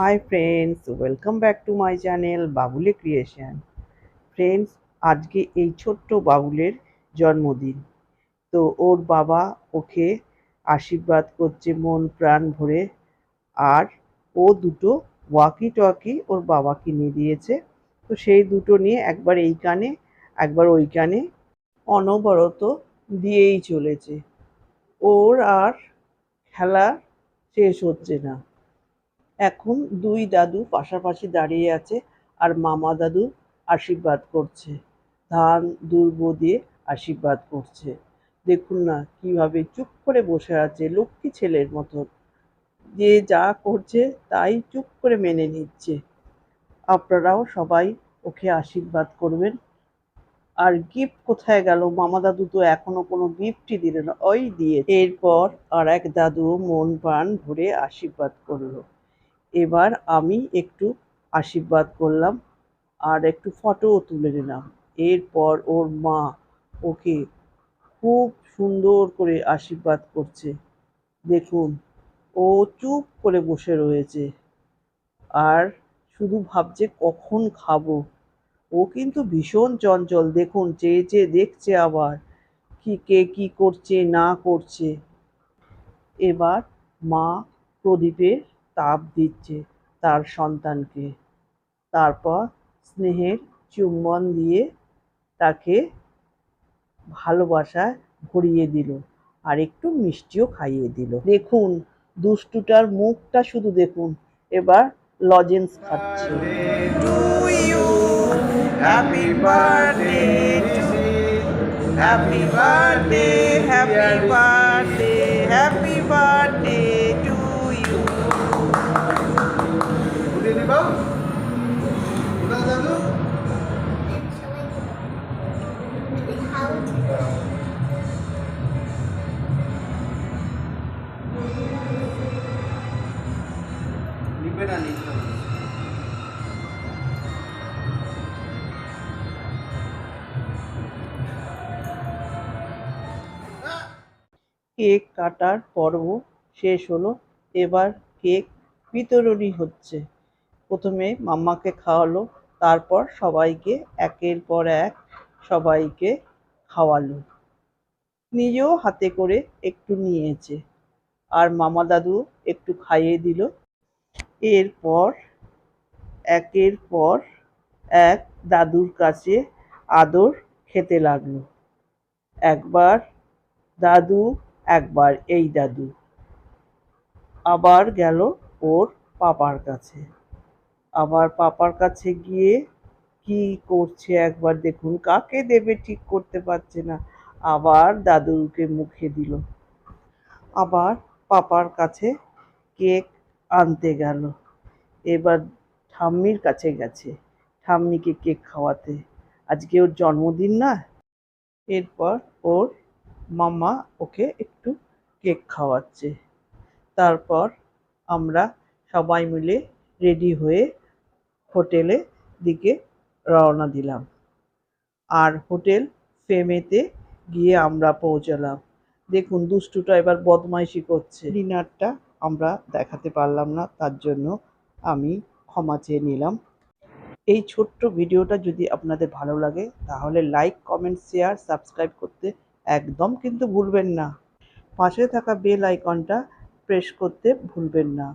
Hi friends welcome back to my channel বাবুলে creation friends আজকে এই ছোট্ট বাবুলের জন্মদিন। তো ওর বাবা ওকে আশীর্বাদ করছে, মন, প্রাণ ভরে। আর ও দুটো ওয়াকি টওয়াকি ওর বাবা কিনে দিয়েছে। তো সেই দুটো নিয়ে একবার এই কানে, একবার ওই কানে অনবরত দিয়েই চলেছে। ওর আর খেলা শেষ হচ্ছে না। এখন দুই দাদু পাশাপাশি দাঁড়িয়ে আছে আর মামা দাদু আশীর্বাদ করছে। ধান দুর্ব দিয়ে আশীর্বাদ করছে। দেখুন না, কীভাবে চুপ করে বসে আছে লক্ষ্মী ছেলের মতন। যে যা করছে তাই চুপ করে মেনে নিচ্ছে। আপনারাও সবাই ওকে আশীর্বাদ করবেন। আর গিফট কোথায় গেল? মামা দাদু তো এখনও কোনো গিফটই দিল না। ওই দিয়ে। এরপর আর এক দাদু মন প্রাণ ভরে আশীর্বাদ করল। এবার আমি একটু আশীর্বাদ করলাম আর একটু ফটোও তুলে নিলাম। এরপর ওর মা ওকে খুব সুন্দর করে আশীর্বাদ করছে। দেখুন, ও চুপ করে বসে রয়েছে। আর শুধু ভাবছে কখন খাব। ও কিন্তু ভীষণ চঞ্চল। দেখুন, চেয়ে চেয়ে দেখছে আবার কি কে কি করছে, না করছে। এবার মা প্রদীপের তাপ দিচ্ছে তার সন্তানকে তারপর স্নেহের চুম্বন দিয়ে তাকে ভালোবাসায় ভরিয়ে দিল আর একটু মিষ্টিও খাইয়ে দিল দেখুন দুষ্টুটার মুখটা শুধু দেখুন এবার লজেন্স খাচ্ছে. Happy birthday Happy birthday, happy cake কাটার পর্ব শেষ হলো এবার কেক বিতরণী হচ্ছে। প্রথমে মাম্মাকে খাওয়ালো, তারপর সবাইকে একের পর এক সবাইকে খাওয়ালো। নিজেও হাতে করে একটু নিয়েছে। আর মামা দাদু একটু খাইয়ে দিল। এরপর, একের পর এক দাদুর কাছে আদর খেতে লাগল। একবার দাদু, একবার এই দাদু। আবার গেল ওর পাপার কাছে। আবার পাপার কাছে গিয়ে কি করছে একবার দেখুন, কাকে দেবে ঠিক করতে পারছে না। আবার দাদুকে মুখে দিল। আবার পাপার কাছে কেক আনতে গেল। এবার ঠাম্মির কাছে গেছে, ঠাম্মিকে কেক খাওয়াতে। আজকে ওর জন্মদিন না? এরপর ওর মামা ওকে একটু কেক খাওয়াচ্ছে। তারপর আমরা সবাই মিলে রেডি হয়ে হোটেলে দিকে রওনা দিলাম। আর হোটেল ফেমেতে গিয়ে আমরা পৌঁছালাম। দেখুন, দুষ্টুটা এবার বদমাইশি করছে। ডিনারটা আমরা দেখাতে পারলাম না, তার জন্য আমি ক্ষমা চেয়ে নিলাম। এই ছোট্ট ভিডিওটা যদি আপনাদের ভালো লাগে, তাহলে লাইক, কমেন্ট, শেয়ার, সাবস্ক্রাইব করতে একদম কিন্তু ভুলবেন না। পাশে থাকা বেল আইকনটা প্রেস করতে ভুলবেন না।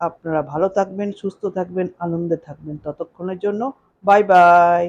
আপনারা ভালো থাকবেন সুস্থ থাকবেন আনন্দে থাকবেন। ততক্ষণের জন্য বাই বাই